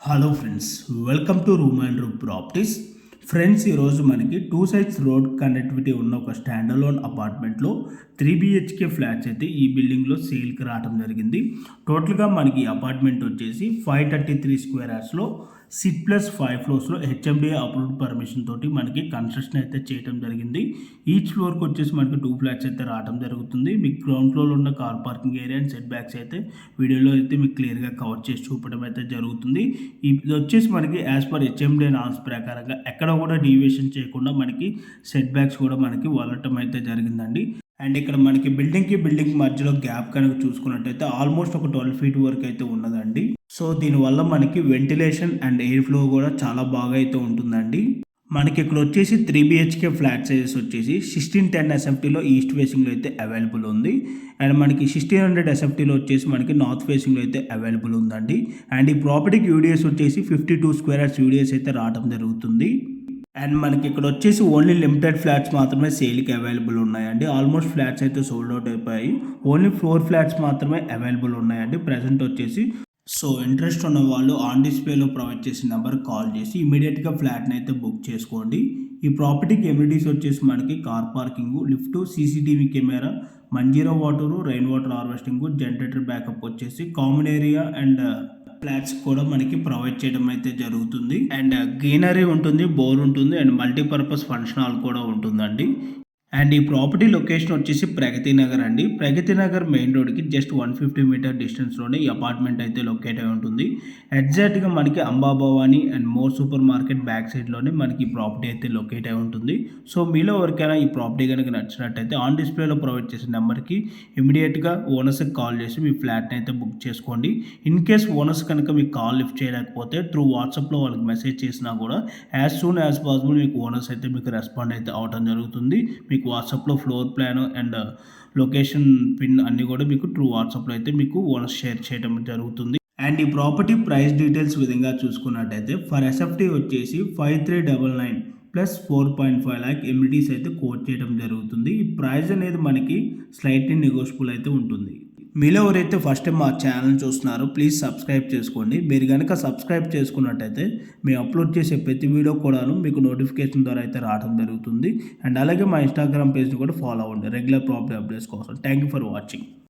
Hello friends welcome to room and room properties friends ఈరోజు మనకి two sides road connectivity ఉన్న ఒక stand alone అపార్ట్మెంట్లో త్రీ బిహెచ్కే ఫ్లాట్స్ అయితే ఈ బిల్డింగ్లో సేల్కి రావడం జరిగింది. టోటల్గా మనకి అపార్ట్మెంట్ వచ్చేసి ఫైవ్ థర్టీ త్రీ స్క్వేర్ యార్స్లో సిట్ ప్లస్ ఫైవ్ ఫ్లోర్స్లో హెచ్ఎండిఏ అప్రూవ్డ్ పర్మిషన్ తోటి మనకి కన్స్ట్రక్షన్ అయితే చేయడం జరిగింది. ఈచ్ ఫ్లోర్కి వచ్చేసి మనకి టూ ఫ్లాట్స్ అయితే రావడం జరుగుతుంది. మీకు గ్రౌండ్ ఫ్లోర్లో ఉన్న car parking area and setbacks అయితే వీడియోలో అయితే మీకు క్లియర్గా కవర్ చేసి చూపడం అయితే జరుగుతుంది. ఇది వచ్చేసి మనకి యాజ్ పర్ హెచ్ఎండిఏ నామ్స్ ప్రకారంగా ఎక్కడ కూడా డీవియేషన్ చేయకుండా మనకి సెట్ బ్యాక్స్ కూడా మనకి వదలటం అయితే జరిగిందండి. అండ్ ఇక్కడ మనకి బిల్డింగ్కి బిల్డింగ్ మధ్యలో గ్యాప్ కనుక చూసుకున్నట్టయితే ఆల్మోస్ట్ ఒక ట్వెల్వ్ ఫీట్ వరకు అయితే ఉన్నదండి. సో దీనివల్ల మనకి వెంటిలేషన్ అండ్ ఎయిర్ ఫ్లో కూడా చాలా బాగా అయితే ఉంటుందండి. మనకి ఇక్కడ వచ్చేసి త్రీ బిహెచ్కే ఫ్లాట్ సైజెస్ వచ్చేసి సిక్స్టీన్ టెన్ ఎస్ఎఫ్టీలో ఈస్ట్ ఫేసింగ్లో అయితే అవైలబుల్ ఉంది. అండ్ మనకి సిక్స్టీన్ హండ్రెడ్ ఎస్ఎఫ్టీలో వచ్చేసి మనకి నార్త్ ఫేసింగ్లో అయితే అవైలబుల్ ఉందండి. అండ్ ఈ ప్రాపర్టీకి యూడిఎస్ వచ్చేసి fifty two square yards UDS అయితే రావడం జరుగుతుంది. అండ్ మనకి ఇక్కడ వచ్చేసి ఓన్లీ లిమిటెడ్ ఫ్లాట్స్ మాత్రమే సేల్కి అవైలబుల్ ఉన్నాయండి. ఆల్మోస్ట్ ఫ్లాట్స్ అయితే సోల్డ్ అవుట్ అయిపోయాయి. ఓన్లీ ఫ్లోర్ ఫ్లాట్స్ మాత్రమే అవైలబుల్ ఉన్నాయండి. ప్రజెంట్ వచ్చేసి సో ఇంట్రెస్ట్ ఉన్న వాళ్ళు ఆన్ డిస్ప్లేలో ప్రొవైడ్ చేసిన నెంబర్ కాల్ చేసి ఇమీడియట్గా ఫ్లాట్ని అయితే బుక్ చేసుకోండి. ఈ ప్రాపర్టీకి ఎమ్యూనిటీస్ వచ్చేసి మనకి car parking lift CCTV camera Manjeera water rain water harvesting generator backup వచ్చేసి కామన్ ఏరియా అండ్ ఫ్లాట్స్ కూడా మనకి ప్రొవైడ్ చేయడం అయితే జరుగుతుంది. అండ్ గ్రీనరీ ఉంటుంది బోర్ ఉంటుంది అండ్ మల్టీపర్పస్ ఫంక్షన్ హాల్ కూడా ఉంటుందండి. అండ్ ఈ ప్రాపర్టీ లొకేషన్ వచ్చేసి ప్రగతి నగర్ అండి. ప్రగతి నగర్ మెయిన్ రోడ్కి జస్ట్ వన్ ఫిఫ్టీ మీటర్ డిస్టెన్స్లోనే ఈ అపార్ట్మెంట్ అయితే లొకేట్ అయి ఉంటుంది. ఎగ్జాక్ట్గా మనకి Ambabhavani and more super market back సైడ్లోనే మనకి ఈ ప్రాపర్టీ అయితే లొకేట్ అయి ఉంటుంది. సో మీలో ఎవరికైనా ఈ ప్రాపర్టీ కనుక నచ్చినట్టయితే ఆన్ డిస్ప్లేలో ప్రొవైడ్ చేసిన నెంబర్కి ఇమీడియట్గా ఓనర్స్కి కాల్ చేసి మీ ఫ్లాట్ని అయితే బుక్ చేసుకోండి. ఇన్ కేస్ ఓనర్స్ కనుక మీకు కాల్ లిఫ్ట్ చేయలేకపోతే త్రూ వాట్సాప్లో వాళ్ళకి మెసేజ్ చేసినా కూడా యాజ్ సూన్ యాజ్ పాసిబుల్ మీకు ఓనర్స్ అయితే మీకు రెస్పాండ్ అయితే అవడం జరుగుతుంది. మీకు వాట్సాప్లో floor plan and location pin అన్నీ కూడా మీకు ట్రూ వాట్సాప్లో అయితే మీకు షేర్ చేయడం జరుగుతుంది. అండ్ ఈ ప్రాపర్టీ ప్రైస్ డీటెయిల్స్ విధంగా చూసుకున్నట్టయితే ఫర్ ఎస్ఎఫ్టీ వచ్చేసి five three double nine plus four point five lakh amenities అయితే కోట్ చేయడం జరుగుతుంది. ఈ ప్రైస్ అనేది మనకి స్లైట్లీ నెగోషియబుల్ అయితే ఉంటుంది. మీలో ఎవరైతే ఫస్ట్ టైం మా ఛానల్ చూస్తున్నారో ప్లీజ్ సబ్స్క్రైబ్ చేసుకోండి. మీరు కనుక సబ్స్క్రైబ్ చేసుకున్నట్టయితే మేము అప్లోడ్ చేసే ప్రతి వీడియో కూడాను మీకు నోటిఫికేషన్ ద్వారా అయితే రావడం జరుగుతుంది. అండ్ అలాగే మా ఇన్స్టాగ్రామ్ పేజ్ని కూడా ఫాలో అవ్వండి. రెగ్యులర్ ప్రాపర్టీ అప్డేట్స్ కోసం. Thank you for watching